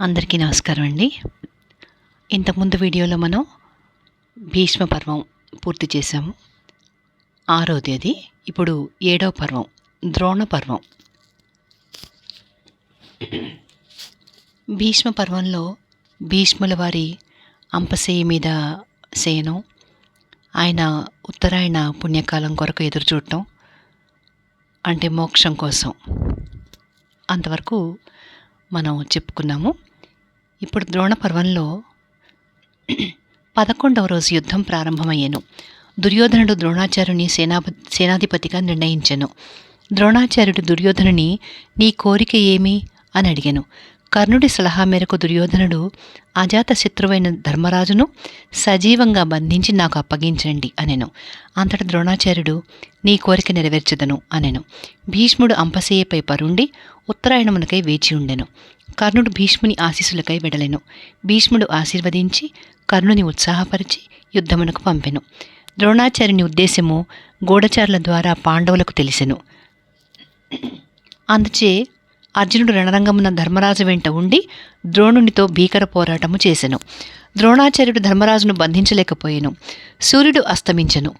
అందరికీ నమస్కారం అండి. ఇంతకుముందు వీడియోలో మనం భీష్మ పర్వం పూర్తి చేశాము. ఆరోది అది ఇప్పుడు ఏడవ పర్వం ద్రోణ పర్వం భీష్మ పర్వంలో భీష్ముల వారి అంపశేయ మీద శయనం ఆయన ఉత్తరాయణ పుణ్యకాలం కొరకు ఎదురు చూడటం అంటే మోక్షం కోసం. అంతవరకు మనం చెప్పుకున్నాము. ఇప్పుడు ద్రోణ పర్వంలో పదకొండవ రోజు యుద్ధం ప్రారంభమయ్యాను. దుర్యోధనుడు ద్రోణాచార్యుని సేనాప సేనాధిపతిగా నిర్ణయించెను. ద్రోణాచార్యుడు దుర్యోధనుని నీ కోరిక ఏమి? అని అడిగాను. కర్ణుడి సలహా మేరకు దుర్యోధనుడు అజాత శత్రువైన ధర్మరాజును సజీవంగా బంధించి నాకు అప్పగించండి అనెను. అంతట ద్రోణాచార్యుడు నీ కోరిక నెరవేర్చదను అనెను. భీష్ముడు అంపసేయపై పరుండి ఉత్తరాయణమునకై వేచి ఉండెను. కర్ణుడు భీష్ముని ఆశీస్సులకై వెడలెను. భీష్ముడు ఆశీర్వదించి కర్ణుని ఉత్సాహపరిచి యుద్ధమునకు పంపెను. ద్రోణాచార్యుని ఉద్దేశము గూఢచారుల ద్వారా పాండవులకు తెలిసెను. అందుచే అర్జునుడు రణరంగమున ధర్మరాజు వెంట ఉండి ద్రోణునితో భీకర పోరాటము చేసెను. ద్రోణాచార్యుడు ధర్మరాజును బంధించలేకపోయాను. సూర్యుడు అస్తమించెను.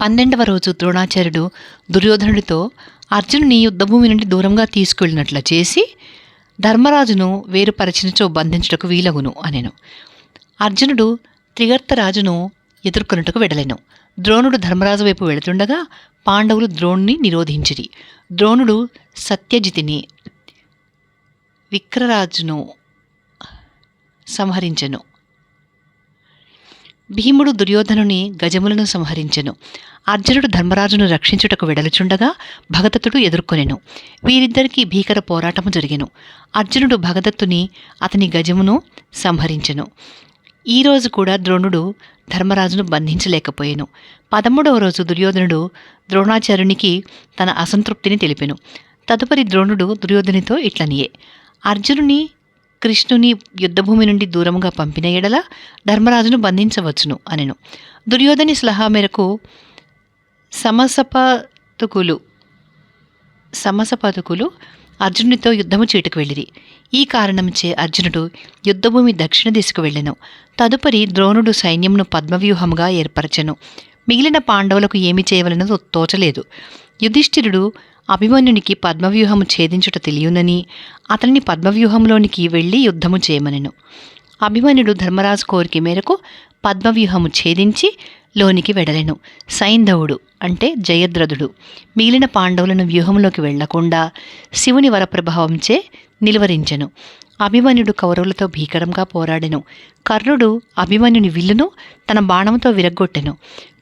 పన్నెండవ రోజు ద్రోణాచార్యుడు దుర్యోధనుడితో అర్జునుని యుద్ధభూమి నుండి దూరంగా తీసుకువెళ్ళినట్లు చేసి ధర్మరాజును వేరుపరచినచో బంధించుటకు వీలగును అనెను. అర్జునుడు త్రిగర్తరాజును ఎదుర్కొనుటకు వెడలెను. ద్రోణుడు ధర్మరాజు వైపు వెళుతుండగా పాండవులు ద్రోణుని నిరోధించిరి. ద్రోణుడు సత్యజితిని విక్రరాజును సంహరించెను. భీముడు దుర్యోధనుని గజములను సంహరించెను. అర్జునుడు ధర్మరాజును రక్షించుటకు వెడలుచుండగా భగదత్తుడు ఎదుర్కొనెను. వీరిద్దరికీ భీకర పోరాటము జరిగెను. అర్జునుడు భగదత్తుని అతని గజమును సంహరించెను. ఈ రోజు కూడా ద్రోణుడు ధర్మరాజును బంధించలేకపోయెను. పదమూడవ రోజు దుర్యోధనుడు ద్రోణాచార్యునికి తన అసంతృప్తిని తెలిపెను. తదుపరి ద్రోణుడు దుర్యోధనితో ఇట్లనియే. అర్జునుని కృష్ణుని యుద్ధభూమి నుండి దూరముగా పంపిన ఎడల ధర్మరాజును బంధించవచ్చును అనెను. దుర్యోధని సలహా మేరకు సమసపతుకులు సమసపతుకులు అర్జునుడితో యుద్ధము చీటుకు వెళ్ళిరి. ఈ కారణంచే అర్జునుడు యుద్ధభూమి దక్షిణ దిశకు వెళ్ళెను. తదుపరి ద్రోణుడు సైన్యమును పద్మవ్యూహముగా ఏర్పరచెను. మిగిలిన పాండవులకు ఏమి చేయవలనదో తోచలేదు. యుధిష్ఠిరుడు అభిమన్యునికి పద్మవ్యూహము ఛేదించుట తెలియనని అతన్ని పద్మవ్యూహంలోనికి వెళ్ళి యుద్ధము చేయమనెను. అభిమన్యుడు ధర్మరాజు కోరిక మేరకు పద్మవ్యూహము ఛేదించి లోనికి వెడలెను. సైంధవుడు అంటే జయద్రథుడు. మిగిలిన పాండవులను వ్యూహంలోకి వెళ్ళకుండా శివుని వరప్రభావంచే నిలువరించెను. అభిమన్యుడు కౌరవులతో భీకరంగా పోరాడెను. కర్ణుడు అభిమన్యుని విల్లును తన బాణంతో విరగ్గొట్టెను.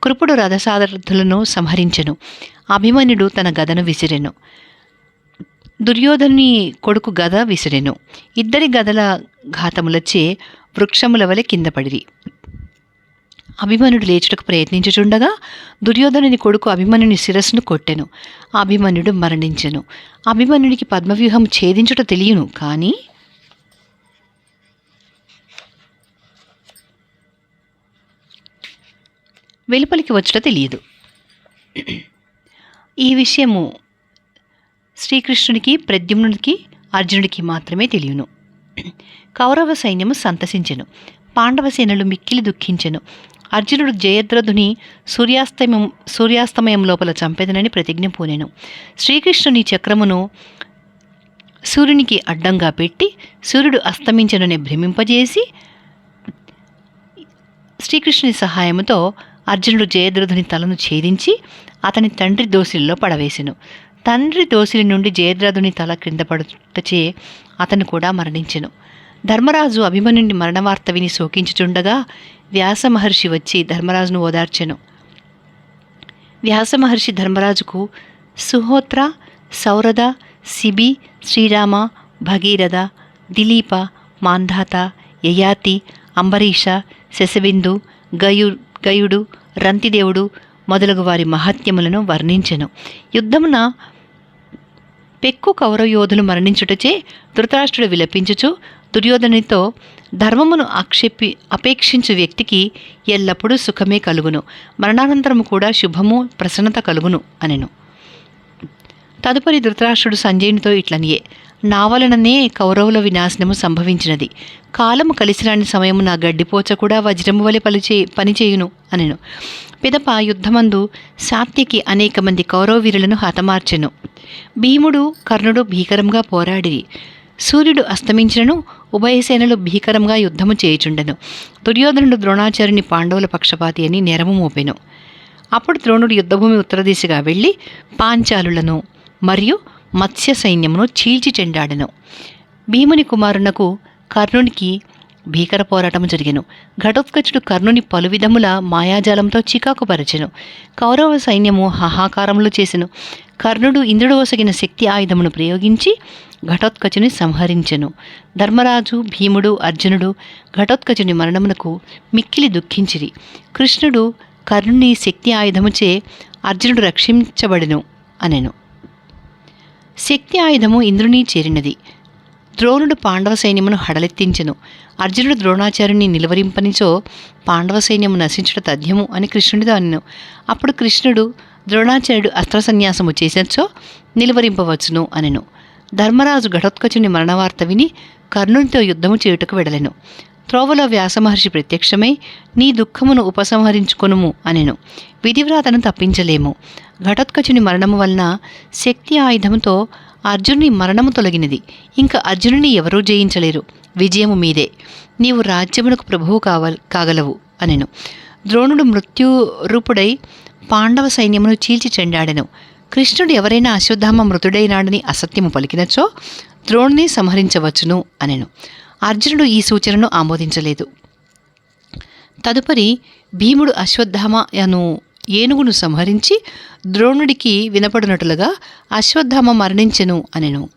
కృపుడు రథసారథులను సంహరించెను. అభిమన్యుడు తన గదను విసిరెను. దుర్యోధనుని కొడుకు గద విసిరెను. ఇద్దరి గదల ఘాతములచే వృక్షముల వలె కింద పడిరి. అభిమన్యుడు లేచుటకు ప్రయత్నించుచుండగా దుర్యోధనుని కొడుకు అభిమన్యుని శిరస్సును కొట్టెను. అభిమన్యుడు మరణించెను. అభిమన్యునికి పద్మవ్యూహం ఛేదించుట తెలియను కానీ వెలుపలికి వచ్చుట తెలియదు. ఈ విషయము శ్రీకృష్ణునికి ప్రద్యుమ్నుడికి అర్జునుడికి మాత్రమే తెలియను. కౌరవ సైన్యము సంతసించెను. పాండవ సేనలు మిక్కిలి దుఃఖించెను. అర్జునుడు జయద్రథుని సూర్యాస్తమయం సూర్యాస్తమయం లోపల చంపెదనని ప్రతిజ్ఞ పూనెను. శ్రీకృష్ణుని చక్రమును సూర్యునికి అడ్డంగా పెట్టి సూర్యుడు అస్తమించనని భ్రమింపజేసి శ్రీకృష్ణుని సహాయముతో అర్జునుడు జయద్రథుని తలను ఛేదించి అతని తండ్రి దోసిలిలో పడవేసెను. తండ్రి దోసిలి నుండి జయద్రథుని తల క్రింద పడుటచే అతను కూడా మరణించెను. ధర్మరాజు అభిమన్యుని మరణవార్త విని శోకించుచుండగా వ్యాస మహర్షి వచ్చి ధర్మరాజును ఓదార్చెను. వ్యాస మహర్షి ధర్మరాజుకు సుహోత్ర సౌరద సిబి శ్రీరామ భగీరథ దిలీప మాంధాత యయాతి అంబరీష శశబిందు గయు గయుడు రంతిదేవుడు మొదలగు వారి మహత్యములను వర్ణించెను. యుద్ధమున పెక్కు కౌరవ యోధులు మరణించుటచే ధృతరాష్ట్రుడు విలపించుచు దుర్యోధనితో ధర్మమును ఆక్షేపి అపేక్షించు వ్యక్తికి ఎల్లప్పుడూ సుఖమే కలుగును. మరణానంతరము కూడా శుభము ప్రసన్నత కలుగును అనెను. తదుపరి ధృతరాష్ట్రుడు సంజయునితో ఇట్లనియే. నావలననే కౌరవుల వినాశనము సంభవించినది. కాలము కలిసిరాని సమయము నా గడ్డిపోచ కూడా వజ్రము వలె పలిచే పనిచేయును అనెను. పిదప యుద్ధమందు సాత్యకి అనేక మంది కౌరవ వీరులను హతమార్చెను. భీముడు కర్ణుడు భీకరంగా పోరాడిరి. సూర్యుడు అస్తమించినను ఉభయసేనలు భీకరంగా యుద్ధము చేయుచుండెను. దుర్యోధనుడు ద్రోణాచార్యుని పాండవుల పక్షపాతి అని నెరము మోపెను. అప్పుడు ద్రోణుడు యుద్ధభూమి ఉత్తర దిశగా వెళ్ళి పాంచాలులను మరియు మత్స్య సైన్యమును చీల్చి చెండాడెను. భీముని కుమారునకు కర్ణునికి భీకర పోరాటము జరిగెను. ఘటోత్కచుడు కర్ణుని పలు విధముల మాయాజాలంతో చికాకు పరచెను కౌరవ సైన్యము హాహాకారములు చేసెను. కర్ణుడు ఇంద్రుడు ఒసగిన శక్తి ఆయుధమును ప్రయోగించి ఘటోత్కచుని సంహరించెను. ధర్మరాజు భీముడు అర్జునుడు ఘటోత్కచుని మరణమునకు మిక్కిలి దుఃఖించిరి. కృష్ణుడు కర్ణుని శక్తి ఆయుధముచే అర్జునుడు రక్షించబడెను అనెను. శక్తి ఆయుధము ఇంద్రుని చేరినది. ద్రోణుడు పాండవ సైన్యమును హడలెత్తించెను. అర్జునుడు ద్రోణాచార్యుని నిలువరింపనిచో పాండవ సైన్యము నశించుట తథ్యము అని కృష్ణుడి దానిను అప్పుడు కృష్ణుడు ద్రోణాచార్యుడు అస్త్ర సన్యాసము చేసినచో నిలువరింపవచ్చును అనెను. ధర్మరాజు ఘటోత్కచుని మరణవార్త విని కర్ణునితో యుద్ధము చేయుటకు వెడలెను. త్రోవలో వ్యాసమహర్షి ప్రత్యక్షమై నీ దుఃఖమును ఉపసంహరించుకొనుము అనెను. విధివ్రాతను తప్పించలేము. ఘటోత్కచుని మరణము వలన శక్తి ఆయుధముతో అర్జునుని మరణము తొలగినది. ఇంకా అర్జునుని ఎవరూ జయించలేరు. విజయము మీదే. నీవు రాజ్యమునకు ప్రభువు కావ కాగలవు అనెను. ద్రోణుడు మృత్యు రూపుడై పాండవ సైన్యమును చీల్చి చెండాడెను. కృష్ణుడు ఎవరైనా అశ్వత్థామ మృతుడైనాడని అసత్యము పలికినచో ద్రోణుని సంహరించవచ్చును అనెను. అర్జునుడు ఈ సూచనను ఆమోదించలేదు. తదుపరి భీముడు అశ్వత్థామ అను ఏనుగును సంహరించి ద్రోణుడికి వినపడినట్లుగా అశ్వత్థామ మరణించెను అనెను.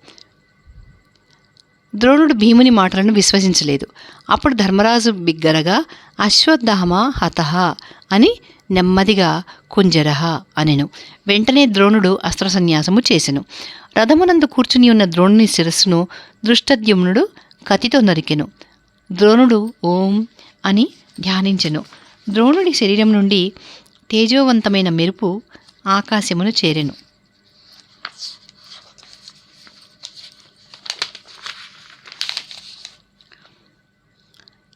ద్రోణుడు భీముని మాటలను విశ్వసించలేదు. అప్పుడు ధర్మరాజు బిగ్గరగా అశ్వత్థామ హతహ అని నెమ్మదిగా కుంజరహ అనెను. వెంటనే ద్రోణుడు అస్త్ర సన్యాసము చేసెను. రథమునందు కూర్చుని ఉన్న ద్రోణుని శిరస్సును దృష్టద్యుమ్నుడు కతితో నరికెను. ద్రోణుడు ఓం అని ధ్యానించెను. ద్రోణుడి శరీరం నుండి తేజోవంతమైన మెరుపు ఆకాశమును చేరెను.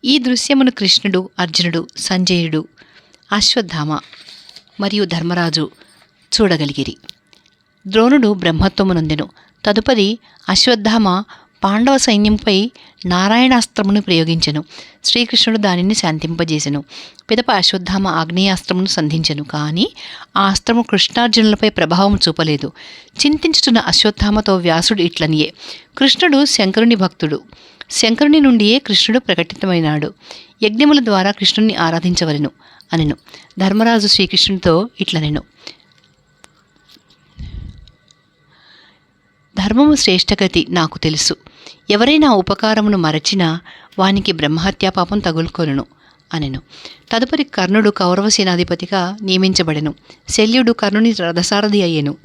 ఈ దృశ్యమును కృష్ణుడు అర్జునుడు సంజయుడు అశ్వత్థామ మరియు ధర్మరాజు చూడగలిగిరి. ద్రోణుడు బ్రహ్మత్వమునందెను తదుపరి అశ్వత్థామ పాండవ సైన్యంపై నారాయణాస్త్రమును ప్రయోగించెను. శ్రీకృష్ణుడు దానిని శాంతింపజేసెను. పిదప అశ్వత్థామ ఆగ్నేయాస్త్రమును సంధించెను. కానీ ఆ అస్త్రము కృష్ణార్జునులపై ప్రభావం చూపలేదు. చింతించుతున్న అశ్వత్థామతో వ్యాసుడు ఇట్లనియే. కృష్ణుడు శంకరుని భక్తుడు. శంకరుని నుండియే కృష్ణుడు ప్రకటితమైనాడు. యజ్ఞముల ద్వారా కృష్ణుని ఆరాధించవలెను అనెను. ధర్మరాజు శ్రీకృష్ణుడితో ఇట్లనెను. ధర్మము శ్రేష్టగతి నాకు తెలుసు. ఎవరైనా ఉపకారమును మరచినా వానికి బ్రహ్మహత్యా పాపం తగులుకొనును అనెను. తదుపరి కర్ణుడు కౌరవ సేనాధిపతిగా నియమించబడెను. శల్యుడు కర్ణుని రథసారథి అయ్యెను.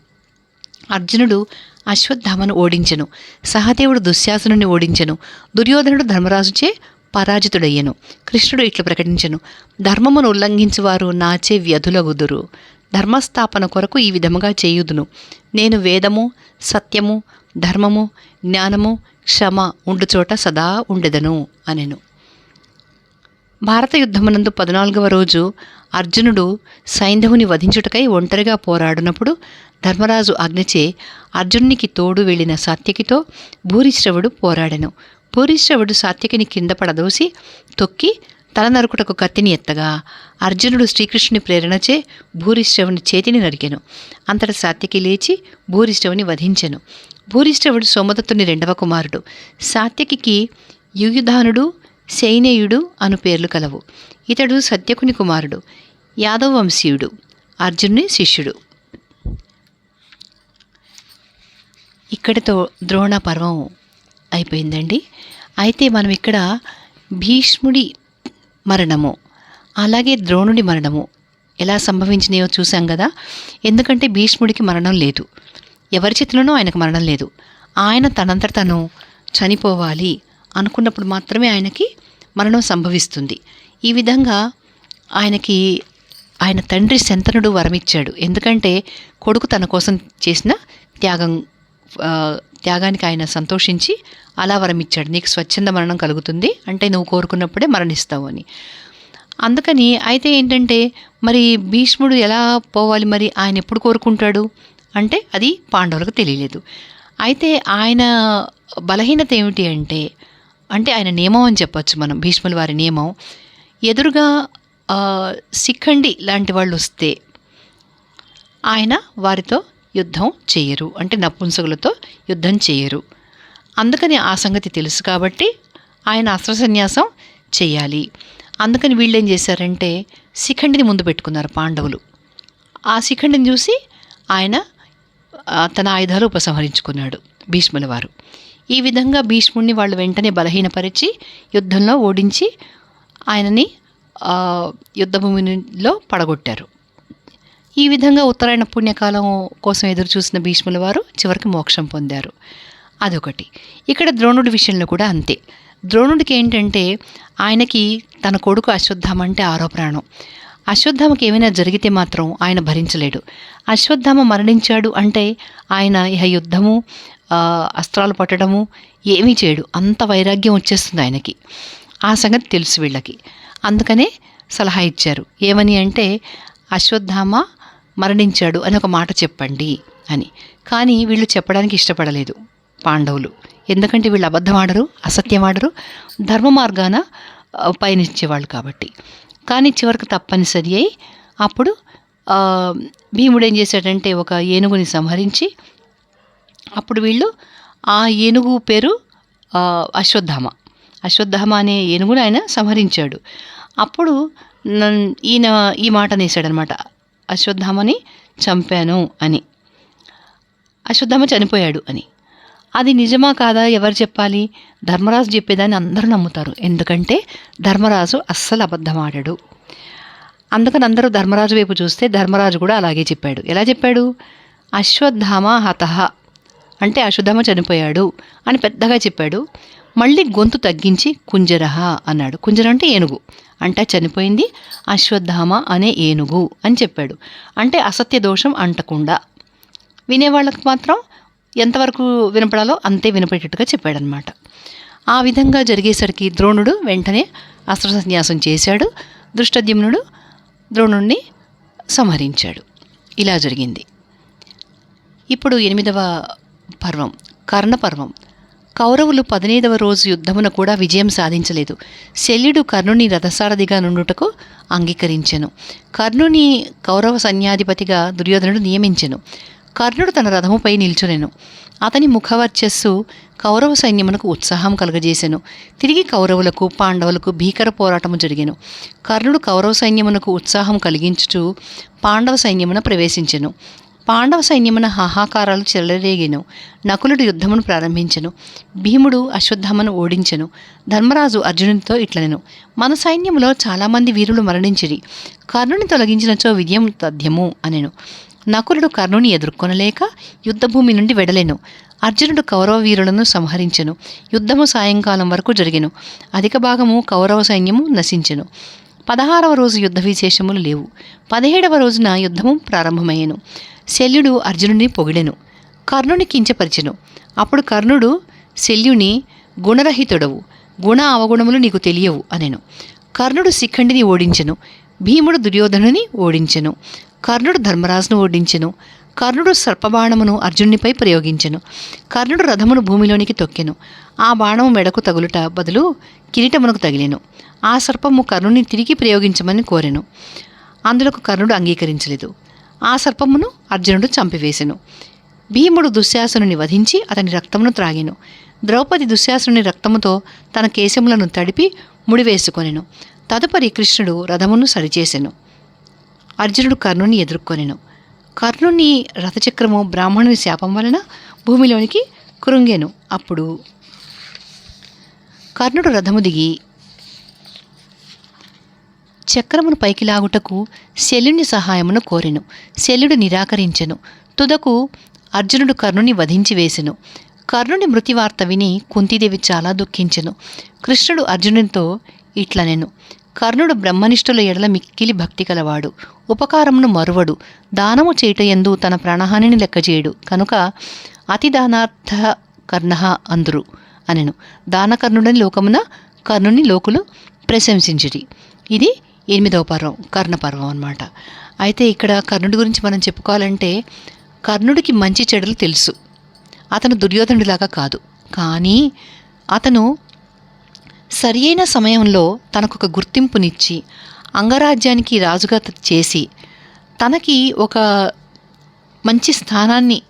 అర్జునుడు అశ్వత్థామను ఓడించెను. సహదేవుడు దుశ్శాసనుని ఓడించెను. దుర్యోధనుడు ధర్మరాజుచే పరాజితుడయ్యను. కృష్ణుడు ఇట్లు ప్రకటించెను. ధర్మమును ఉల్లంఘించువారు నాచే వ్యధులగుదురు. ధర్మస్థాపన కొరకు ఈ విధముగా చేయుదును. నేను వేదము సత్యము ధర్మము జ్ఞానము క్షమ ఉండుచోట సదా ఉండెదను అనెను. భారత యుద్ధమునందు పద్నాలుగవ రోజు అర్జునుడు సైంధవుని వధించుటకై ఒంటరిగా పోరాడినప్పుడు ధర్మరాజు ఆజ్ఞచే అర్జునునికి తోడు వెళ్ళిన సాత్యకితో భూరిశ్రవుడు పోరాడెను. భూరిశ్రవుడు సాత్యకిని కింద పడదోసి తొక్కి తల నరుకుటకు కత్తిని ఎత్తగా అర్జునుడు శ్రీకృష్ణుని ప్రేరణచే భూరిష్టవుని చేతిని నరికెను. అంతట సాత్యకి లేచి భూరిష్టవుని వధించెను. భూరిష్టవుడు సోమదత్తుని రెండవ కుమారుడు. సాత్యకికి యుయుధానుడు శైనేయుడు అను పేర్లు కలవు. ఇతడు సత్యకుని కుమారుడు యాదవ వంశీయుడు అర్జునుని శిష్యుడు. ఇక్కడితో ద్రోణ పర్వం అయిపోయిందండి. అయితే మనం ఇక్కడ భీష్ముడి మరణము. అలాగే ద్రోణుడి మరణము. ఎలా సంభవించినాయో చూశాం కదా ఎందుకంటే భీష్ముడికి మరణం లేదు. ఎవరి చేతిలోనూ ఆయనకు మరణం లేదు. ఆయన తనంతట తను చనిపోవాలి అనుకున్నప్పుడు మాత్రమే ఆయనకి మరణం సంభవిస్తుంది. ఈ విధంగా ఆయనకి ఆయన తండ్రి శంతనుడు వరమిచ్చాడు. ఎందుకంటే కొడుకు తన కోసం చేసిన త్యాగం త్యాగానికి ఆయన సంతోషించి అలా వరం ఇచ్చాడు నీకు స్వచ్ఛంద మరణం కలుగుతుంది. అంటే నువ్వు కోరుకున్నప్పుడే మరణిస్తావు అని. అందుకని అయితే ఏంటంటే మరి భీష్ముడు ఎలా పోవాలి మరి? ఆయన ఎప్పుడు కోరుకుంటాడు? అంటే అది పాండవులకు తెలియలేదు. అయితే ఆయన బలహీనత ఏమిటి అంటే అంటే ఆయన నియమం అని చెప్పొచ్చు మనం. భీష్ముల వారి నియమం. ఎదురుగా సిక్కండి లాంటి వాళ్ళు వస్తే ఆయన వారితో యుద్ధం చేయరు. అంటే నపుంసకులతో యుద్ధం చేయరు. అందుకని ఆ సంగతి తెలుసు కాబట్టి ఆయన అస్త్ర సన్యాసం చేయాలి. అందుకని వీళ్ళు ఏం చేశారంటే శిఖండిని ముందు పెట్టుకున్నారు పాండవులు. ఆ శిఖండిని చూసి ఆయన తన ఆయుధాలు ఉపసంహరించుకున్నాడు భీష్ముల వారు. ఈ విధంగా భీష్ముడిని వాళ్ళు వెంటనే బలహీనపరిచి యుద్ధంలో ఓడించి ఆయనని యుద్ధభూమిలో పడగొట్టారు. ఈ విధంగా ఉత్తరాయణ పుణ్యకాలం కోసం ఎదురు చూసిన భీష్ముల వారు చివరికి మోక్షం పొందారు. అదొకటి. ఇక్కడ ద్రోణుడి విషయంలో కూడా అంతే. ద్రోణుడికి ఏంటంటే ఆయనకి తన కొడుకు అశ్వత్థామ అంటే ఆరోప్రాణం అశ్వత్థామకి ఏమైనా జరిగితే మాత్రం ఆయన భరించలేడు. అశ్వత్థామ మరణించాడు అంటే ఆయన ఇహ యుద్ధము అస్త్రాలు పట్టడము ఏమీ చేయడు. అంత వైరాగ్యం వచ్చేస్తుంది ఆయనకి. ఆ సంగతి తెలుసు వీళ్ళకి. అందుకనే సలహా ఇచ్చారు. ఏమని అంటే అశ్వత్థామ మరణించాడు అని ఒక మాట చెప్పండి అని. కానీ వీళ్ళు చెప్పడానికి ఇష్టపడలేదు పాండవులు. ఎందుకంటే వీళ్ళు అబద్ధం ఆడరు అసత్యం ఆడరు ధర్మ మార్గాన పయనించేవాళ్ళు కాబట్టి. కానీ చివరికి తప్పనిసరి అయి అప్పుడు భీముడు ఏం చేశాడంటే ఒక ఏనుగుని సంహరించి అప్పుడు వీళ్ళు ఆ ఏనుగు పేరు అశ్వత్థామ. అశ్వత్థామ అనే ఏనుగును ఆయన సంహరించాడు. అప్పుడు నన్- ఈయన ఈ మాట అనేసాడనమాట అశ్వత్థామని చంపాను అని. అశ్వత్థామ చనిపోయాడు అని. అది నిజమా కాదా ఎవరు చెప్పాలి? ధర్మరాజు చెప్పేదాన్ని అందరూ నమ్ముతారు. ఎందుకంటే ధర్మరాజు అస్సలు అబద్ధం ఆడాడు అందుకని అందరూ ధర్మరాజు వైపు చూస్తే ధర్మరాజు కూడా అలాగే చెప్పాడు. ఎలా చెప్పాడు? అశ్వత్థామ హతహ అంటే అశ్వత్థామ చనిపోయాడు అని పెద్దగా చెప్పాడు. మళ్ళీ గొంతు తగ్గించి కుంజరహ అన్నాడు. కుంజర అంటే ఏనుగు. అంటే చనిపోయింది అశ్వత్థామ అనే ఏనుగు అని చెప్పాడు. అంటే అసత్య దోషం అంటకుండా. వినేవాళ్ళకి మాత్రం ఎంతవరకు వినపడాలో అంతే వినపడేటట్టుగా చెప్పాడనమాట ఆ విధంగా జరిగేసరికి ద్రోణుడు వెంటనే అస్త్ర సన్యాసం చేశాడు. దృష్టద్యుమ్నుడు ద్రోణుణ్ణి సంహరించాడు. ఇలా జరిగింది. ఇప్పుడు ఎనిమిదవ పర్వం కర్ణపర్వం. కౌరవులు పదిహేదవ రోజు యుద్ధమున కూడా విజయం సాధించలేదు. శల్యుడు కర్ణుని రథసారథిగా నుండుటకు అంగీకరించెను. కర్ణుని కౌరవ సైన్యాధిపతిగా దుర్యోధనుడు నియమించెను. కర్ణుడు తన రథముపై నిల్చునెను. అతని ముఖవర్చస్సు కౌరవ సైన్యమునకు ఉత్సాహం కలుగజేసెను. తిరిగి కౌరవులకు పాండవులకు భీకర పోరాటము జరిగెను. కర్ణుడు కౌరవ సైన్యమునకు ఉత్సాహం కలిగించుచు పాండవ సైన్యమున ప్రవేశించెను. పాండవ సైన్యమున హాహాకారాలు చెలరేగెను. నకులుడు యుద్ధమును ప్రారంభించెను. భీముడు అశ్వత్థామను ఓడించెను. ధర్మరాజు అర్జునునితో ఇట్లనెను. మన సైన్యములో చాలామంది వీరులు మరణించిరి. కర్ణుని తొలగించినచో విజయం తథ్యము అనెను. నకులుడు కర్ణుని ఎదుర్కొనలేక యుద్ధభూమి నుండి వెడలెను. అర్జునుడు కౌరవ వీరులను సంహరించెను. యుద్ధము సాయంకాలం వరకు జరిగెను. అధిక భాగము కౌరవ సైన్యము నశించెను. పదహారవ రోజు యుద్ధ విశేషములు లేవు. పదిహేడవ రోజున యుద్ధము ప్రారంభమయ్యెను. శల్యుడు అర్జునుడిని పొగిడెను. కర్ణుని కించపరిచెను. అప్పుడు కర్ణుడు శల్యుని గుణరహితుడవు. గుణ అవగుణములు నీకు తెలియవు అనెను. కర్ణుడు శిఖండిని ఓడించెను. భీముడు దుర్యోధనుని ఓడించెను. కర్ణుడు ధర్మరాజును ఓడించెను. కర్ణుడు సర్పబాణమును అర్జునునిపై ప్రయోగించెను. కర్ణుడు రథమును భూమిలోనికి తొక్కెను. ఆ బాణము మెడకు తగులుట బదులు కిరీటమునకు తగిలెను. ఆ సర్పము కర్ణుని తిరిగి ప్రయోగించమని కోరెను. అందులో కర్ణుడు అంగీకరించలేదు. ఆ సర్పమును అర్జునుడు చంపివేశెను భీముడు దుశ్శాసుని వధించి అతని రక్తమును త్రాగెను. ద్రౌపది దుశ్శాసుని రక్తముతో తన కేశములను తడిపి ముడివేసుకొనెను. తదుపరి కృష్ణుడు రథమును సరిచేసెను. అర్జునుడు కర్ణుని ఎదుర్కొనెను. కర్ణుని రథచక్రము బ్రాహ్మణుని శాపం వలన భూమిలోనికి కృంగెను. అప్పుడు కర్ణుడు రథము దిగి చక్రమును పైకి లాగుటకు శల్యుని సహాయమును కోరెను. శల్యుడు నిరాకరించెను. తుదకు అర్జునుడు కర్ణుని వధించి వేసెను. కర్ణుని మృతివార్త విని కుంతీదేవి చాలా దుఃఖించెను. కృష్ణుడు అర్జునునితో ఇట్లనెను. కర్ణుడు బ్రహ్మనిష్ఠుల ఎడల మిక్కిలి భక్తి కలవాడు. ఉపకారమును మరువడు. దానము చేయుటయందు తన ప్రాణహానిని లెక్కచేయడు కనుక అతి దానార్థ కర్ణ అందురు అనెను. దానకర్ణుడని లోకమున కర్ణుని లోకులు ప్రశంసించిరి. ఇది ఎనిమిదవ పర్వం కర్ణపర్వం అనమాట అయితే ఇక్కడ కర్ణుడి గురించి మనం చెప్పుకోవాలంటే కర్ణుడికి మంచి చెడులు తెలుసు. అతను దుర్యోధనుడిలాగా కాదు. కానీ అతను సరి అయిన సమయంలో తనకొక గుర్తింపునిచ్చి అంగరాజ్యానికి రాజుగా చేసి తనకి ఒక మంచి స్థానాన్ని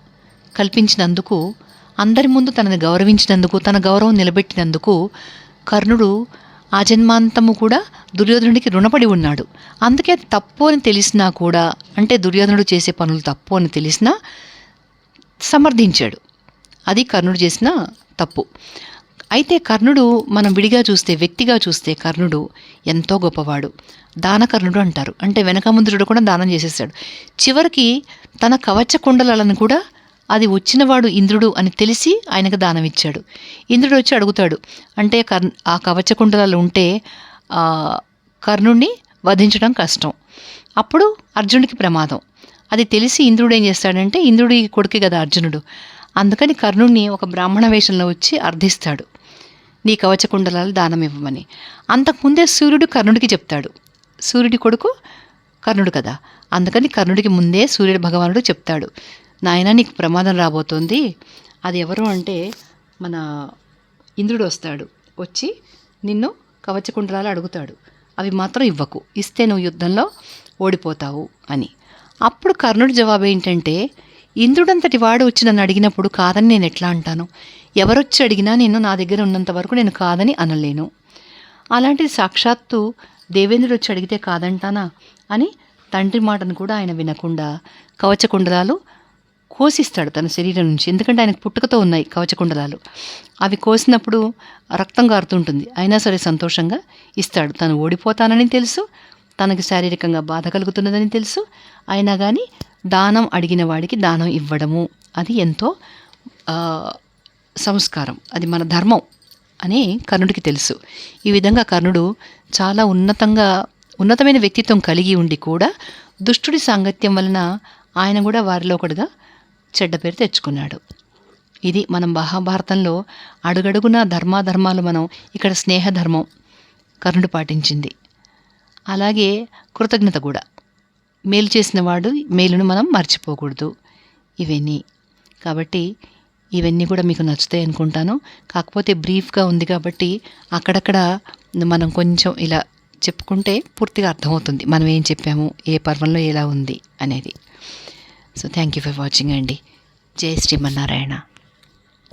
కల్పించినందుకు అందరి ముందు తనని గౌరవించినందుకు తన గౌరవం నిలబెట్టినందుకు కర్ణుడు ఆ జన్మాంతము కూడా దుర్యోధనుడికి రుణపడి ఉన్నాడు. అందుకే అది తప్పు అని తెలిసినా కూడా అంటే దుర్యోధనుడు చేసే పనులు తప్పు అని తెలిసినా సమర్థించాడు. అది కర్ణుడు చేసిన తప్పు. అయితే కర్ణుడు మనం విడిగా చూస్తే వ్యక్తిగా చూస్తే కర్ణుడు ఎంతో గొప్పవాడు. దానకర్ణుడు అంటారు. అంటే వెనక ముందుడు కూడా దానం చేసేసాడు చివరికి తన కవచ కుండలను కూడా అది వచ్చినవాడు ఇంద్రుడు అని తెలిసి ఆయనకు దానం ఇచ్చాడు ఇంద్రుడు వచ్చి అడుగుతాడు అంటే కర్ ఆ కవచ కుండలాలు ఉంటే కర్ణుణ్ణి వధించడం కష్టం. అప్పుడు అర్జునుడికి ప్రమాదం. అది తెలిసి ఇంద్రుడు ఏం చేస్తాడంటే ఇంద్రుడి కొడుకే కదా అర్జునుడు. అందుకని కర్ణుణ్ణి ఒక బ్రాహ్మణ వేషంలో వచ్చి అర్థిస్తాడు నీ కవచకుండలాలు దానం ఇవ్వమని అంతకుముందే సూర్యుడు కర్ణుడికి చెప్తాడు. సూర్యుడి కొడుకు కర్ణుడు కదా. అందుకని కర్ణుడికి ముందే సూర్యుడు భగవానుడు చెప్తాడు. నాయన నీకు ప్రమాదం రాబోతోంది. అది ఎవరు అంటే మన ఇంద్రుడు వస్తాడు. వచ్చి నిన్ను కవచకుండలాలు అడుగుతాడు. అవి మాత్రం ఇవ్వకు. ఇస్తే నువ్వు యుద్ధంలో ఓడిపోతావు అని. అప్పుడు కర్ణుడి జవాబు ఏంటంటే ఇంద్రుడంతటి వాడు వచ్చి నన్ను అడిగినప్పుడు కాదని నేను ఎట్లా అంటాను? ఎవరొచ్చి అడిగినా నేను నా దగ్గర ఉన్నంత వరకు నేను కాదని అనలేను. అలాంటిది సాక్షాత్తు దేవేంద్రుడు వచ్చి అడిగితే కాదంటానా? అని తండ్రి మాటను కూడా ఆయన వినకుండా కవచకుండలాలు కోసిస్తాడు తన శరీరం నుంచి. ఎందుకంటే ఆయనకు పుట్టుకతో ఉన్నాయి కవచకుండలాలు. అవి కోసినప్పుడు రక్తం కారుతుంటుంది అయినా సరే సంతోషంగా ఇస్తాడు. తను ఓడిపోతానని తెలుసు. తనకి శారీరకంగా బాధ కలుగుతున్నదని తెలుసు. అయినా కానీ దానం అడిగిన వాడికి దానం ఇవ్వడము. అది ఎంతో సంస్కారం. అది మన ధర్మం అని కర్ణుడికి తెలుసు. ఈ విధంగా కర్ణుడు చాలా ఉన్నతంగా ఉన్నతమైన వ్యక్తిత్వం కలిగి ఉండి కూడా దుష్టుడి సాంగత్యం వలన ఆయన కూడా వారిలో ఒకడుగా చెడ్డ పేరు తెచ్చుకున్నాడు. ఇది మనం మహాభారతంలో అడుగడుగున ధర్మాధర్మాలు మనం ఇక్కడ స్నేహధర్మం కర్ణుడు పాటించింది. అలాగే కృతజ్ఞత కూడా. మేలు చేసిన వాడు మేలును మనం మర్చిపోకూడదు. ఇవన్నీ. కాబట్టి ఇవన్నీ కూడా మీకు నచ్చుతాయి అనుకుంటాను. కాకపోతే బ్రీఫ్గా ఉంది కాబట్టి అక్కడక్కడ మనం కొంచెం ఇలా చెప్పుకుంటే పూర్తిగా అర్థమవుతుంది. మనం ఏం చెప్పాము ఏ పర్వంలో ఎలా ఉంది అనేది. So thank you for watching అండి జై శ్రీమన్నారాయణ